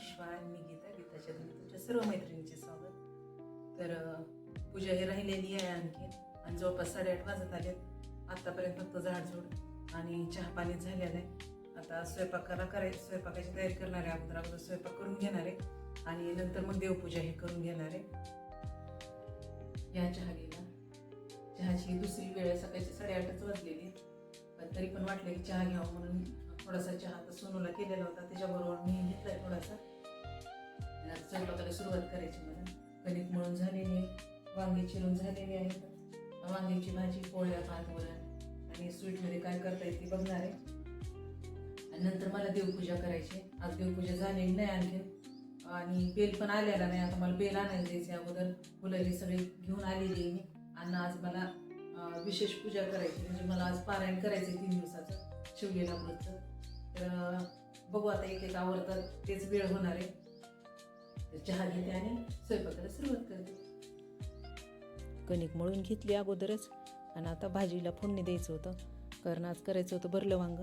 श्वान मी गीता गीताच्या तुमच्या सर्व मैत्रिणींचे स्वागत. तर पूजा ही राहिलेली आहे आणखी. आणि जवळपास साडेआठ वाजत आलेत. आत्तापर्यंत फक्त झाडझूड आणि चहा पाणी झालेलं आहे. आता स्वयंपाकाला कराय स्वयंपाकाची तयारी करणार आहे. अगोदर अगोदर स्वयंपाक करून घेणार आहे. आणि नंतर मग देवपूजा हे करून घेणार आहे. या चहा घ्यायला चहाची दुसरी वेळ सकाळची साडेआठच वाजलेली पण तरी पण वाटलं की चहा घ्यावा म्हणून थोडासा चहा तर सोनूला केलेला होता. त्याच्याबरोबर मी घेतलाय थोडासा. स्वयंपाकाला सुरुवात करायची मला कणिक मळून झालेली आहे. वांगी चिरून झालेली आहेत. वांग्याची भाजी पोळ्या भात वरण आणि स्वीटमध्ये काय करता येईल ते बघणार आहे. आणि नंतर मला देवपूजा करायची आज देवपूजा झालेली नाही आणखी आणि बेल पण आलेला नाही. आता मला बेल आणायला द्यायचे अगोदर. फुलं ही सगळी घेऊन आलेली आहे मी. आणि आज मला विशेष पूजा करायची म्हणजे मला आज पारायण करायचं तीन दिवसाचं. शिवलेला व्रतचं तर बघू आता एक एक आवडतात तेच वेळ होणार आहे. तर चहा घेते आणि स्वयंपाकाला सुरुवात करते. कणिक मळून घेतली अगोदरच आणि आता भाजीला फोडणी द्यायचं होतं. कारण आज करायचं होतं भरलं वांग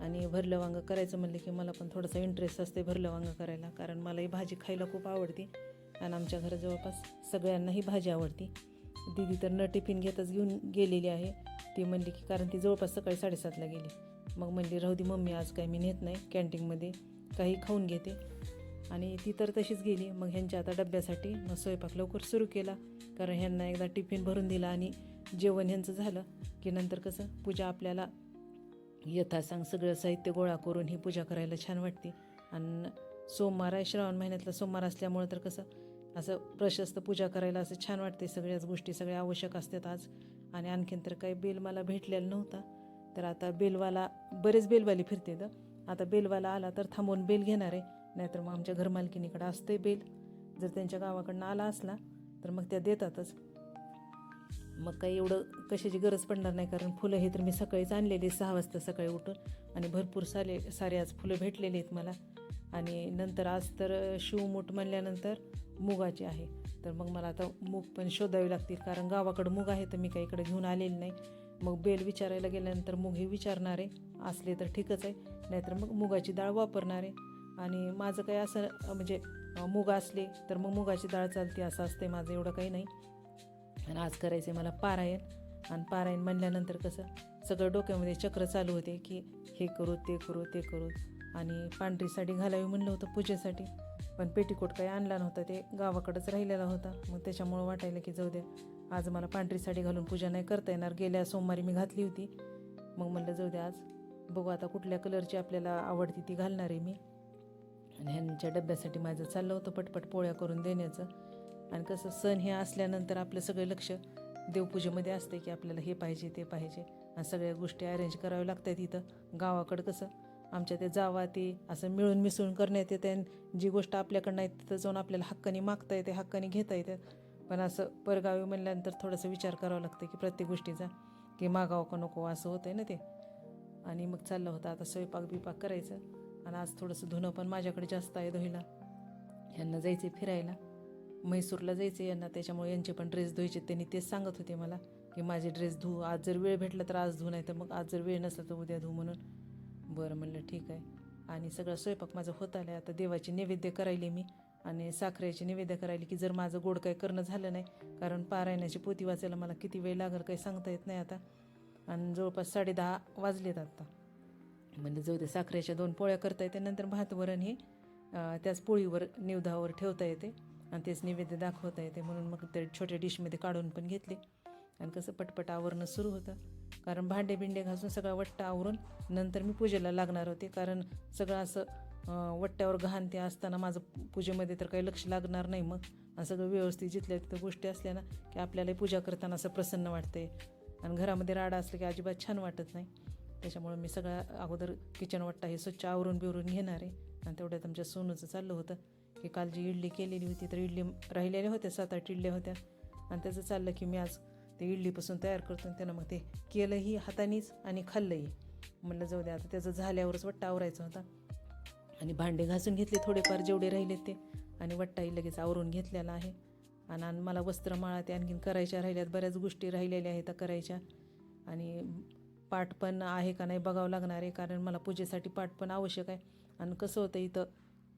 आणि भरलं वांग करायचं म्हणलं की मला पण थोडासा इंटरेस्ट असते भरलं वांग करायला. कारण मला ही भाजी खायला खूप आवडते. आणि आमच्या घरात जवळपास सगळ्यांना ही भाजी आवडते. दिदी तर न टिफिन घेतच घेऊन गेलेली आहे. ती म्हणली की कारण ती जवळपास सकाळी साडेसातला गेली. मग म्हणली राहू दी मम्मी आज काय मी नेत नाही कॅन्टीनमध्ये काही खाऊन घेते. आणि ती तर तशीच गेली. मग ह्यांच्या आता डब्यासाठी मग स्वयंपाक लवकर सुरू केला. कारण ह्यांना एकदा टिफिन भरून दिला आणि जेवण ह्यांचं झालं की नंतर कसं पूजा आपल्याला यथासांग सगळं साहित्य गोळा करून ही पूजा करायला छान वाटते. आणि सोमवार आहे श्रावण महिन्यातला सोमवार असल्यामुळं तर कसं असं प्रशस्त पूजा करायला असं छान वाटते. सगळ्याच गोष्टी सगळ्या आवश्यक असतात आज. आणि आणखीन तर काही बेल मला भेटलेला नव्हता. तर आता बेलवाला बरेच बेलवाली फिरते तर आता बेलवाला आला तर थांबवून बेल घेणार आहे. नाहीतर मग आमच्या घरमालकीनीकडे असते बेल जर त्यांच्या गावाकडनं आला असला तर मग त्या देतातच. मग काही एवढं कशाची गरज पडणार नाही कारण फुलं हे तर मी सकाळीच आणलेली सहा वाजता सकाळी उठून. आणि भरपूर सारे सारे आज फुलं भेटलेली आहेत मला. आणि नंतर आज तर शिवमूठ म्हणल्यानंतर मुगाचे आहे. तर मग मला आता मूग पण शोधावे लागतील कारण गावाकडं मूग आहे तर मी काही इकडे घेऊन आलेली नाही. मग बेल विचारायला गेल्यानंतर मूग हे विचारणारे असले तर ठीकच आहे. नाहीतर मग मुगाची डाळ वापरणार. आहे आणि माझं काही असं म्हणजे अं, मूग असले तर मग मुगाची डाळ चालते असं असते माझं एवढं काही नाही. आणि आज करायचं आहे मला पारायण. आणि पारायण म्हणल्यानंतर कसं सगळं डोक्यामध्ये चक्र चालू होते की हे करू ते करू ते करू. आणि पांढरी साडी घालावी म्हणलं होतं पूजेसाठी पण पेटीकोट काही आणला नव्हता ते गावाकडंच राहिलेला होता. मग त्याच्यामुळं वाटायला की जाऊ द्या आज मला पांढरी साडी घालून पूजा नाही करता येणार. गेल्या सोमवारी मी घातली होती. मग म्हणलं जाऊ द्या आज बघू आता कुठल्या कलरची आपल्याला आवडती ती घालणार आहे मी. आणि ह्यांच्या डब्यासाठी माझं चाललं होतं पटपट पोळ्या करून देण्याचं. आणि कसं सण हे असल्यानंतर आपलं सगळं लक्ष देवपूजेमध्ये असते की आपल्याला हे पाहिजे ते पाहिजे. आणि सगळ्या गोष्टी अरेंज कराव्या लागतात इथं. गावाकडं कसं आमच्या ते जावा ते असं मिळून मिसळून करण्यात येते आणि जी गोष्ट आपल्याकडनं आहे तिथं जाऊन आपल्याला हक्काने मागता येते हक्काने घेता येते पण असं परगावी म्हणल्यानंतर थोडासा विचार करावा लागतं की प्रत्येक गोष्टीचा की मागावं का नको असं होतं आहे ना ते. आणि मग चाललं होतं आता स्वयंपाक बिपाक करायचं. आणि आज थोडंसं धुणं पण माझ्याकडे जास्त आहे धुईला यांना जायचे फिरायला. म्हैसूरला जायचे यांना त्याच्यामुळे यांचे पण ड्रेस धुवायचे. त्यांनी तेच सांगत होते मला की माझे ड्रेस धुऊ आज जर वेळ भेटला तर आज धुऊ नाही तर मग आज जर वेळ नसला तर उद्या धुऊ म्हणून. बरं म्हणलं ठीक आहे. आणि सगळा स्वयंपाक माझा होत आला आता देवाची नैवेद्य करायले मी आणि साखरेची नैवेद्य करायली की जर माझं गोड काही करणं झालं नाही कारण पारायणाची पोती वाचायला मला किती वेळ लागेल काही सांगता येत नाही आता. आणि जवळपास साडे दहा वाजलेत आता. म्हणजे जाऊ दे साखरेच्या दोन पोळ्या करता येते नंतर भात वरण हे त्याच पोळीवर निवधावर ठेवता येते. आणि तेच नैवेद्य दाखवता येते. म्हणून मग ते छोट्या डिशमध्ये काढून पण घेतले. आणि कसं पटपट आवरणं सुरू होतं. कारण भांडे बिंडे घासून सगळा वट्टा आवरून नंतर मी पूजेला लागणार होते. कारण सगळं असं वट्ट्यावर घाण ते असताना माझं पूजेमध्ये तर काही लक्ष लागणार नाही मग. आणि सगळं व्यवस्थित जिथल्या तिथं गोष्टी असल्या ना की आपल्याला पूजा करताना असं प्रसन्न वाटते आणि घरामध्ये राडा असलं की अजिबात छान वाटत नाही. त्याच्यामुळं मी सगळ्या अगोदर किचन वट्टा हे स्वच्छ आवरून बिवरून घेणार आहे. आणि तेवढ्यात आमच्या सोनूचं चाललं होतं. की काल जी इडली केलेली होती तर इडली राहिलेल्या होत्या सात आठ इडल्या होत्या. आणि त्याचं चाललं की मी आज ते इडलीपासून तयार करतो आणि त्यानं मग ते केलंही हातानेच आणि खाल्लंही. म्हणलं जाऊ द्या आता त्याचं झाल्यावरच वट्टा आवरायचा होता. आणि भांडे घासून घेतले थोडेफार जेवढे राहिलेत ते. आणि वट्टाही लगेच आवरून घेतलेला आहे. आणि आणि मला वस्त्रमाळा ते आणखीन करायच्या राहिल्यात बऱ्याच गोष्टी राहिलेल्या आहेत करायच्या. आणि पाठ पण आहे का नाही बघावं लागणार आहे कारण मला पूजेसाठी पाठ पण आवश्यक आहे. आणि कसं होतं इथं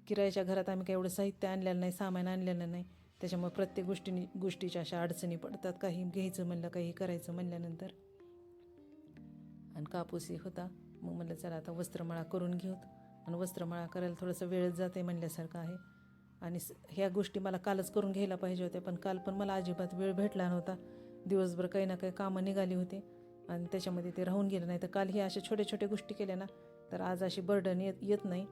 किरायाच्या घरात आम्ही काही एवढं साहित्य आणलेलं नाही सामान आणलेलं नाही. त्याच्यामुळे प्रत्येक गोष्टीनी गोष्टीच्या अशा अडचणी पडतात. काही घ्यायचं म्हणलं काही करायचं म्हणल्यानंतर. आणि कापूसही होता. मग म्हणलं चला आता वस्त्रमळा करून घेऊत. आणि वस्त्रमळा करायला थोडंसं वेळच जाते म्हणल्यासारखं आहे. आणि स- ह्या गोष्टी मला कालच करून घ्यायला पाहिजे होत्या पण काल पण मला अजिबात वेळ भेटला नव्हता. दिवसभर काही ना काही कामं निघाली होती. आणि त्याच्यामध्ये ते राहून गेलं. नाही तर काल हे अशा छोट्या छोट्या गोष्टी केल्या ना तर आज अशी बर्डन येत येत नाही.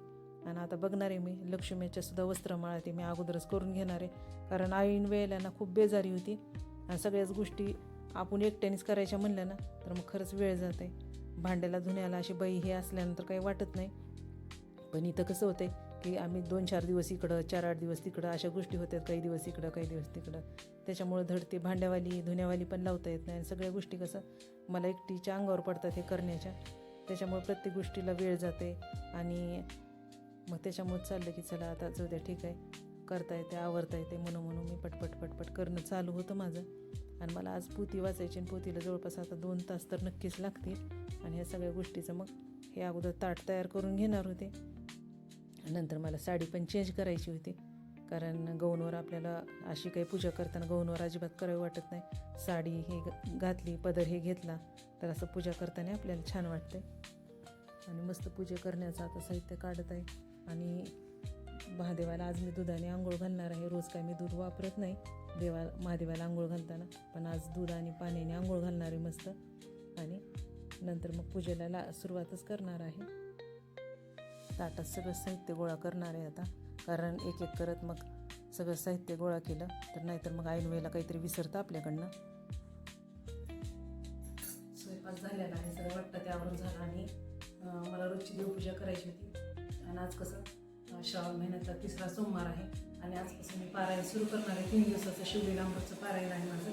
आणि आता बघणार आहे मी लक्ष्मीच्या सुद्धा वस्त्रमाळा ते मी अगोदरच करून घेणार आहे. कारण आईन वेळेला ना खूप बेजारी होती. आणि सगळ्याच गोष्टी आपण एकट्यानेच करायच्या म्हणल्या ना तर मग खरंच वेळ जाते भांड्याला धुण्याला अशी बाई हे असल्यानंतर काही वाटत नाही. पण इथं कसं होतंय की आम्ही दोन चार दिवस इकडं चार आठ दिवस तिकडं अशा गोष्टी होत्यात काही दिवस इकडं काही दिवस तिकडं. त्याच्यामुळं धडते भांड्यावाली धुण्यावाली पण लावता येत नाही. आणि सगळ्या गोष्टी कसं मला एकटीच्या अंगावर पडतात हे करण्याच्या. त्याच्यामुळे प्रत्येक गोष्टीला वेळ जाते आणि मग त्याच्यामुळे चाललं की चला आता जाऊ द्या ठीक आहे. करता येते आवरता येते म्हणून म्हणून मी पटपट पटपट करणं चालू होतं माझं. आणि मला आज पोती वाचायची आणि पोतीला जवळपास आता दोन तास तर नक्कीच लागतील. आणि ह्या सगळ्या गोष्टीचं मग हे अगोदर ताट तयार करून घेणार होते. नंतर मला साडी पण चेंज करायची होती. कारण गौनवर आपल्याला अशी काही पूजा करताना गौनवर अजिबात करावी वाटत नाही. साडी हे घातली पदर हे घेतला तर असं पूजा करताना आपल्याला छान वाटतंय. आणि मस्त पूजा करण्याचं आता साहित्य काढत आहे. आणि महादेवाला आज मी दुधाने आंघोळ घालणार आहे. रोज काय मी दूध वापरत नाही. देवा महादेवाला आंघोळ घालताना. पण आज दूध आणि पाण्याने आंघोळ घालणार आहे मस्त. आणि नंतर मग पूजेला ला सुरुवातच करणार आहे. ताटात सगळं साहित्य गोळा करणार आहे आता. कारण एक एक करत मग सगळं साहित्य गोळा केलं तर नाहीतर मग ऐन वेळेला काहीतरी विसरतं आपल्याकडनं. स्वयंपाक झालेला आहे सगळं वाटतं त्यावरून झालं आणि मला रोजची देवपूजा करायची होती. आणि आज कसं श्रावण महिन्याचा तिसरा सोमवार आहे आणि आजपासून मी पारायण सुरू करणार आहे. तीन दिवसाचं शिवलीलांबरचं पारायण आहे माझं.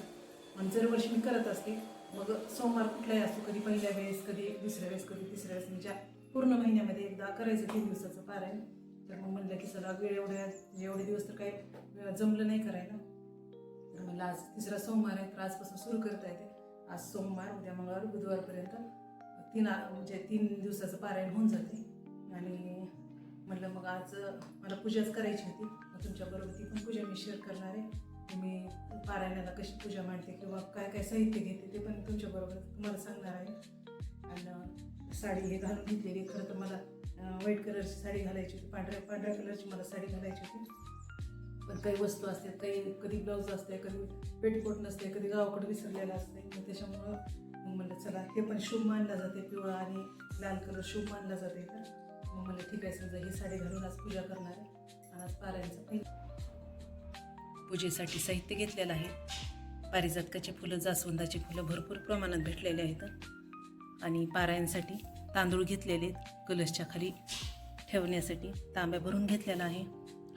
पण दरवर्षी मी करत असते मग सोमवार कुठलाही असतो कधी पहिल्या वेळेस कधी दुसऱ्या वेळेस कधी तिसऱ्या वेळेस मी ज्या पूर्ण महिन्यामध्ये एकदा करायचं तीन दिवसाचं पारायण. तर मग म्हणलं की चला वेळ एवढ्या एवढे दिवस तर काही जमलं नाही करायला. तर म्हणलं आज तिसरा सोमवार आहे तर आजपासून सुरू करता येते. आज सोमवार उद्या मंगळवार बुधवारपर्यंत तीन म्हणजे तीन दिवसाचं पारायण होऊन जाते. आणि म्हटलं मग आज मला पूजाच करायची होती. मग तुमच्याबरोबर ती पण पूजा मी शेअर करणार आहे. तुम्ही मी पारायणाला कशी पूजा मांडते किंवा काय काय साहित्य घेते ते पण तुमच्याबरोबर तुम्हाला सांगणार आहे. आणि साडी हे घालून घेतलेली खरं तर मला व्हाईट कलरची साडी घालायची होती. पांढऱ्या पांढऱ्या कलरची मला साडी घालायची होती. पण काही वस्तू असतात काही कधी ब्लाऊज असते कधी पेटकोट नसते कधी गावाकडे विसरलेलं असते मग त्याच्यामुळं मग म्हणलं चला हे पण शुभ मानला जाते पिवळा आणि लाल कलर शुभ मानला जाते तर मग म्हणलं ठीक आहे समजा ही साडी घालून आज पूजा करणार आहे. आणि आज पारायणचं पूजेसाठी साहित्य घेतलेलं आहे. पारिजातकाची फुलं जास्वंदाची फुलं भरपूर प्रमाणात भेटलेले आहेत. आणि पारायणसाठी तांदूळ घेतलेले आहेत. कलशच्या खाली ठेवण्यासाठी तांब्या भरून घेतलेला आहे.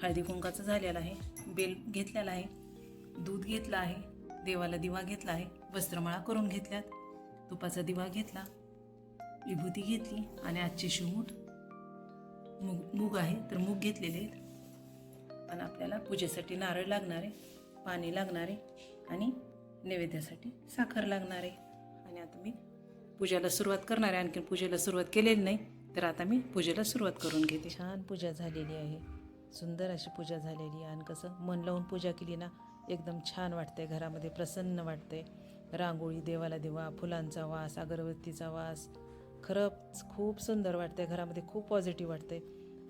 हळदी कुंकाचं झालेलं आहे. बेल घेतलेला आहे. दूध घेतलं आहे. देवाला दिवा घेतला आहे. वस्त्रमाळा करून घेतल्यात. तुपाचा दिवा घेतला. विभूती घेतली आणि आजचे शिवूट मूग मूग आहे तर मूग घेतलेले आहेत. आणि आपल्याला पूजेसाठी नारळ लागणार आहे पाणी लागणार आहे आणि नैवेद्यासाठी साखर लागणार आहे. आणि आता मी पूजेला सुरुवात करणार आहे. आणखी पूजेला सुरुवात केलेली नाही. तर आता मी पूजेला सुरुवात करून घेते. छान पूजा झालेली आहे. सुंदर अशी पूजा झालेली आहे. आणि कसं मन लावून पूजा केली ना एकदम छान वाटते घरामध्ये प्रसन्न वाटते रांगोळी देवाला दिवा फुलांचा वास अगरबत्तीचा वास. खरंच खूप सुंदर वाटते घरामध्ये खूप पॉझिटिव्ह वाटते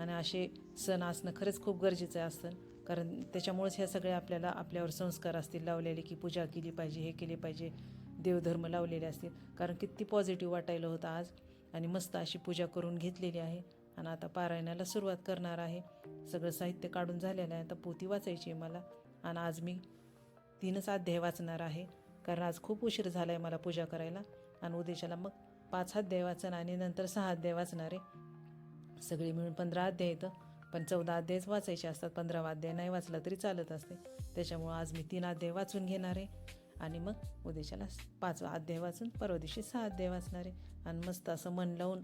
आणि असे सण असणं खरंच खूप गरजेचं असतं. कारण त्याच्यामुळेच ह्या सगळ्या आपल्याला आपल्यावर संस्कार असतील. लावलेले की पूजा केली पाहिजे हे केले पाहिजे. देवधर्म लावलेले असतील. कारण किती पॉझिटिव्ह वाटायला होतं आज. आणि मस्त अशी पूजा करून घेतलेली आहे. आणि आता पारायणाला सुरुवात करणार आहे. सगळं साहित्य काढून झालेलं आहे. आता पोती वाचायची आहे मला. आणि आज मी तीनच अध्याय वाचणार आहे. कारण आज खूप उशीर झाला आहे मला पूजा करायला. आणि उद्याच्याला मग पाच अध्याय वाचन आणि नंतर सहा अध्याय वाचणार आहे. सगळे मिळून पंधरा अध्याय येतं. पण चौदा अध्यायच वाचायचे असतात. पंधरावा अध्याय नाही वाचला तरी चालत असते. त्याच्यामुळं आज मी तीन अध्याय वाचून घेणार आहे. आणि मग उद्याच्याला पाचवा अध्याय वाचून परवा दिवशी सहा अध्याय वाचणार आहे. आणि मस्त असं मन लावून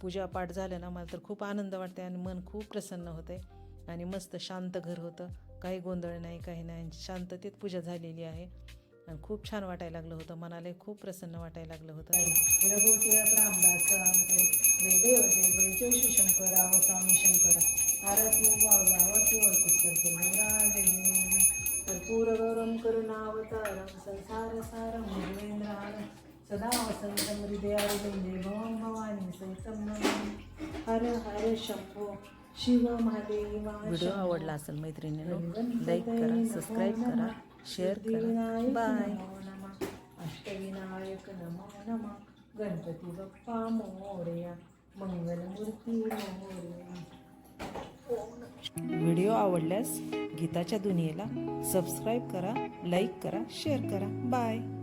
पूजापाठ झालं ना मला तर खूप आनंद वाटते आणि मन खूप प्रसन्न होतं आहे आणि मस्त शांत घर होतं. काही गोंधळ नाही काही नाही. शांततेत पूजा झालेली आहे. आणि खूप छान वाटायला लागलं होतं. मनाला खूप प्रसन्न वाटायला लागलं होतं. शंकर शंकर आरती वावला आरती वळकुस्तर जय कर्पूर गौरम करुणावतारम संसार सारम भुवेंद्रारम सदा वसंतम हृदयारविंदे भवं भवानी नमामि. हर हर शंभो शिव महादेवा व्हिडिओ आवडला असेल मैत्रिणींनो लाईक करा सबस्क्राईब करा शेअर करा. बाय अष्टविनायक नमो नमः। गणपती बाप्पा मोरया मंगलमूर्ती मोरया। व्हिडिओ आवडल्यास गीताच्या दुनियेला सबस्क्राईब करा लाईक करा शेअर करा. बाय.